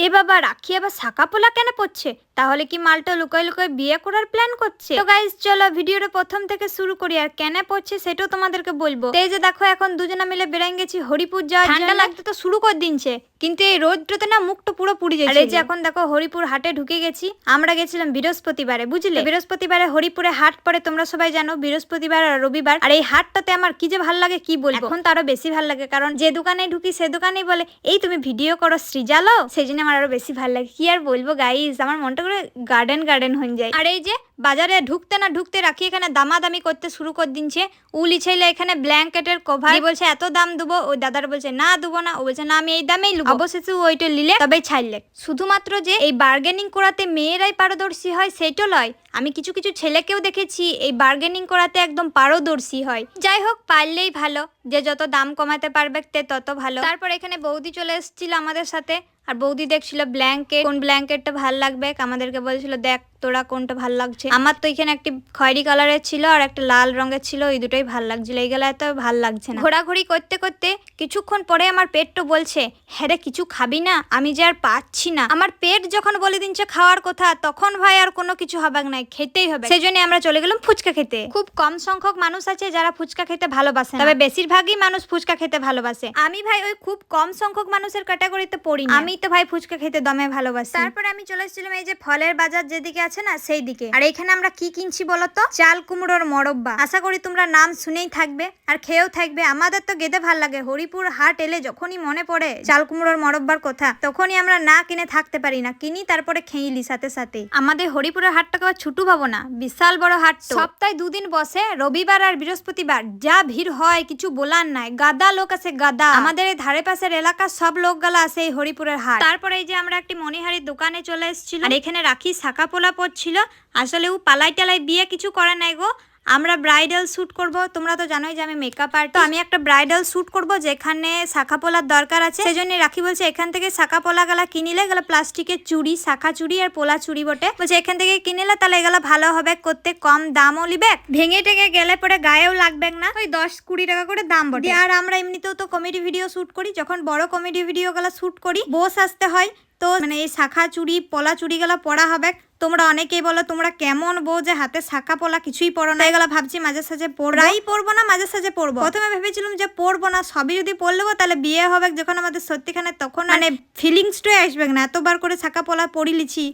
এ বাবা রাখি আবার শাঁকা পোলা কেন পড়ছে তাহলে কি মালটা লুকায় লুকায় বিয়ে করার প্ল্যান করছে? তো গাইজ চলো ভিডিওটা প্রথম থেকে শুরু করি আর কেন পড়ছে সেটাও তোমাদেরকে বলব। এই যে দেখো এখন দুজনে মিলে বেরাই গেছি হরিপুর যাওয়ার ঠান্ডা লাগতে তো শুরু করে দিনছে কিন্তু এই রোদটাতে না মুখটা পুরো পুড়ে যাচ্ছে এই যে এখন দেখো হরিপুর হাটে ঢুকে গেছি। আমরা গেছিলাম বৃহস্পতিবারে বুঝলে? বৃহস্পতিবারে হরিপুরে হাট পরে তোমরা সবাই জানো বৃহস্পতিবার আর রবিবার। আর এই হাটটাতে আমার কি যে ভালো লাগে কি বলব? এখন তো আরও বেশি ভালো লাগে কারণ যে দোকানে ঢুকি সে দোকানেই বলে এই তুমি ভিডিও করো সৃজালো? সেই জন্য আমার আরও বেশি ভালো লাগে। কি আর বলব গাইজ আমার মনটা করে গার্ডেন গার্ডেন হয়ে যায়। আর এই যে বাজারে ঢুকতে না ঢুকতে রাখি এখানে দামাদামি করতে শুরু করে দিনছে। উলি ছেলে এখানে ব্ল্যাঙ্কেটের কভার বলছে এত দাম দেবো? ওই দাদার বলছে না দেবো না। ও বলছে না আমি এই দামেই লুবো। অবশেষে ওইটা নিলে তবেই ছাড়লে শুধুমাত্র যে এই বার্গেনিং করাতে মেয়েরাই পারদর্শী হয় সেইটা লয়। আমি কিছু কিছু ছেলেকেও দেখেছি এই বার্গেনিং করাতে একদম পারদর্শী হয়। যাই হোক পারলেই ভালো। যে যত দাম কমাতে পারবে তে তত ভালো। তারপর এখানে বৌদি চলে এসেছিল আমাদের সাথে। আর বৌদি দেখছিল ব্ল্যাঙ্কেট কোন ব্ল্যাঙ্কেটটা ভালো লাগবে? আমাদেরকে বলছিল, দেখ তোরা কোনটা ভালো লাগছে? আমার তো এখানে একটি খয়েরি কালারের ছিল আর একটা লাল রঙের ছিল এই দুটোই ভালো লাগছিল। এইগুলো এত ভালো লাগছে না। ঘোরাঘুরি করতে করতে কিছুক্ষণ পরে আমার পেটটা বলছে হ্যাঁ রে, কিছু খাবি না? আমি যে আর পাচ্ছি না। আমার পেট যখন বলে দিনছে খাওয়ার কথা, তখন ভাই আর কোনো কিছু হবে না খেতেই হবে সেই জন্য আমরা চলে গেলাম ফুচকা খেতে। খুব কম সংখ্যক মানুষ আছে যারা ফুচকা খেতে ভালোবাসে তবে বেশিরভাগই মানুষ ফুচকা খেতে ভালোবাসে। আমি ভাই ওই খুব কম সংখ্যক মানুষের ক্যাটাগরিতে পড়ি আমি তো ভাই ফুচকা খেতে দমে ভালোবাসি। তারপরে আমি চলে এসেছিলাম এই যে ফলের বাজার যেদিকে আছে না, সেই দিকে। আর এখানে আমরা কি কিনছি বলতো চাল কুমড়োর মরব্বা। আশা করি তোমরা নাম শুনেই থাকবে আর খেয়েও থাকবে। আমাদের তো গেদে ভালো লাগে। হরিপুর হাট এলে যখনই মনে পড়ে চাল কুমড়োর মরব্বার কথা, তখনই আমরা না কিনে থাকতে পারি না। কিনি, তারপরে খেইলি সাথে সাথে আমাদের হরিপুরের হাটটাকে ছুটু ভাবো না, বিশাল বড় হাট। সপ্তাহে দুদিন বসে, রবিবার আর বৃহস্পতিবার যা ভিড় হয়, কিছু বলার নাই। গাদা লোক আছে গাদা। আমাদের এই ধারে পাশের এলাকার সব লোকগুলো আছে এই হরিপুরের হাট। তারপরে এই যে আমরা একটি মনিহারির দোকানে চলে এসেছিলাম। আর এখানে রাখি শাখা পোলা পড়ছিল। আসলে ও পালাই টালাই বিয়ে কিছু করে নাই গো। আমরা ব্রাইডাল শ্যুট করব। তোমরা তো জানোই যে আমি মেকআপ আর্ট তো আমি একটা ব্রাইডাল শ্যুট করব যেখানে শাখা পোলার দরকার আছে। সেই জন্য রাখি বলছে, এখান থেকে শাখা পোলা গেলা কিনিলে গেলা প্লাস্টিকের চুড়ি, শাখা চুড়ি আর পোলা চুড়ি বটে। বলছে, এখান থেকে কিনিলে তাহলে এগুলো ভালো হবে, করতে কম দামও লিবে ভেঙে টেঙে গেলে পরে গায়েও লাগবে না। ওই দশ কুড়ি টাকা করে দাম বটে। আর আমরা এমনিতেও তো কমেডি ভিডিও শ্যুট করি। যখন বড় কমেডি ভিডিও গুলো শ্যুট করি, বস আসতে হয়। তো মানে এই শাখা চুড়ি, পলা চুড়ি গুলো পড়া হবে। তোমরা অনেকেই বলো তোমরা কেমন বউ যে হাতে শাখা পোলা কিছুই পড়ো না। এগুলো ভাবছি মাঝে সাঝে পড়াই পড়ব না মাঝে সাঝে পড়ব। প্রথমে ভেবেছিলাম যে পড়ব না সবই যদি পড়লেবো তাহলে বিয়ে হবে যখন আমাদের সত্যিখানে তখন মানে ফিলিংসটাই আসবে না এতবার করে শাখা পোলা পড়ি লিছি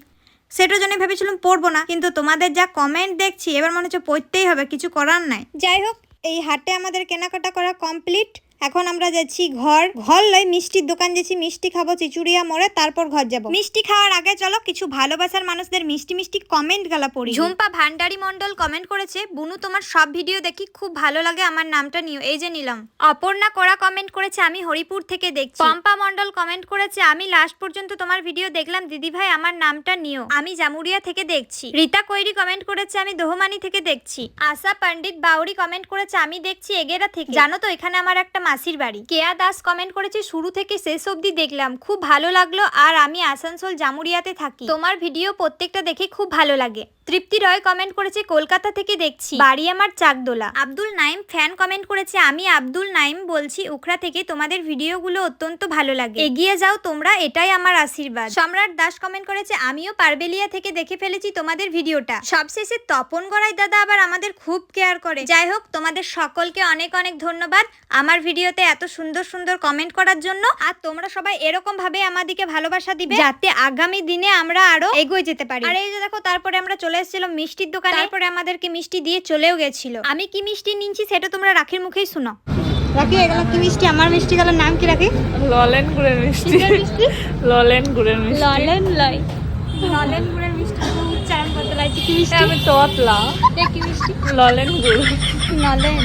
সেটার জন্য ভেবেছিলাম পড়ব না। কিন্তু তোমাদের যা কমেন্ট দেখছি এবার মনে হচ্ছে পড়তেই হবে কিছু করার নাই। যাই হোক এই হাটে আমাদের কেনাকাটা করা কমপ্লিট এখন আমরা যাচ্ছি ঘর। ঘর লই মিষ্টির দোকান যাচ্ছি মিষ্টি খাব চিচুড়িয়া মোড়ে তারপর ঘর যাব। মিষ্টি খাওয়ার আগে চলো কিছু ভালোবাসার মানুষদের মিষ্টি মিষ্টি কমেন্ট গালা পড়ি। ঝুম্পা ভান্ডারি মন্ডল কমেন্ট করেছে বুনু তোমার সব ভিডিও দেখি খুব ভালো লাগে আমার নামটা নিও। এই যে নিলাম। অপর্ণা করা কমেন্ট করেছে আমি হরিপুর থেকে দেখছি। পম্পা মন্ডল কমেন্ট করেছে আমি লাস্ট পর্যন্ত তোমার ভিডিও দেখলাম দিদি ভাই আমার নামটা নিও। আমি জামুরিয়া থেকে দেখছি। রীতা কৈরি কমেন্ট করেছে আমি দোহমানি থেকে দেখছি। আশা পণ্ডিত বাউরি কমেন্ট করেছে আমি দেখছি এগেরা থেকে। জানো তো এখানে আমার একটা মাসির বাড়ি। কেয়া দাস কমেন্ট করেছে, শুরু থেকে শেষ অবধি দেখলাম। খুব ভালো লাগল আর আমি আসানসোল জামুরিয়াতে থাকি। তোমার ভিডিও প্রত্যেকটা দেখে খুব ভালো লাগে। তৃপ্তি রয় কমেন্ট করেছে, কলকাতা থেকে দেখছি। বাড়ি আমার চাকদোলা। আব্দুল নাইম ফ্যান কমেন্ট করেছে, আমি আব্দুল নাইম বলছি উখরা থেকে তোমাদের ভিডিওগুলো অত্যন্ত ভালো লাগে। এগিয়ে যাও তোমরা, এটাই আমার আশীর্বাদ। সম্রাট দাস কমেন্ট করেছে, আমিও পারবেলিয়া থেকে দেখে ফেলেছি তোমাদের ভিডিওটা। সবশেষে তপন গড়াই দাদা আবার আমাদের খুব কেয়ার করে। যাই হোক, তোমাদের সকলকে অনেক অনেক ধন্যবাদ। আমার ভিডিওতে এত সুন্দর সুন্দর কমেন্ট করার জন্য আর তোমরা সবাই এরকম ভাবে আমাদেরকে ভালোবাসা দিবে যাতে আগামী দিনে আমরা আরও এগিয়ে যেতে পারি। আর এই যে দেখো তারপরে আমরা চলে এসেছিলাম মিষ্টির দোকানে। তারপরে আমাদেরকে মিষ্টি দিয়ে চলেও গেছিল। আমি কি মিষ্টি নিচ্ছি সেটা তোমরা রাখির মুখেই শুনো। রাখি এগুলো কি মিষ্টি? আমার মিষ্টি গুলোর নাম কি রাখি? ললেন গুড়ের মিষ্টি। ললেন গুড়ের মিষ্টি। ললেন লয়। ললেন গুড়ের মিষ্টি উচ্চারণ করতে লাগছে। কি মিষ্টি? আমি তোতলা। কি মিষ্টি? ললেন গুড়। নলেন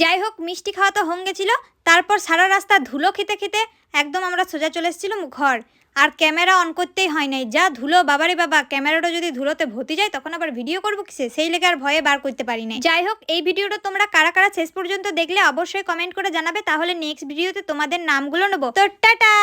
যাই হোক মিষ্টি খাওয়া তো হঙ্গে ছিল। তারপর সারা রাস্তা ধুলো খেতে খেতে একদম আমরা সোজা চলে এসেছিলাম ঘর। আর ক্যামেরা অন করতেই হয় নাই। যা ধুলো, বাবারে বাবা, ক্যামেরাটা যদি ধুলোতে ভর্তি যায়, তখন আবার ভিডিও করব কিসে? সেই লেগে আর ভয়ে বার করতে পারি না যাই হোক এই ভিডিওটা তোমরা কারা কারা শেষ পর্যন্ত দেখলে অবশ্যই কমেন্ট করে জানাবে। তাহলে নেক্সট ভিডিওতে তোমাদের নামগুলো নেব। তো টাটা!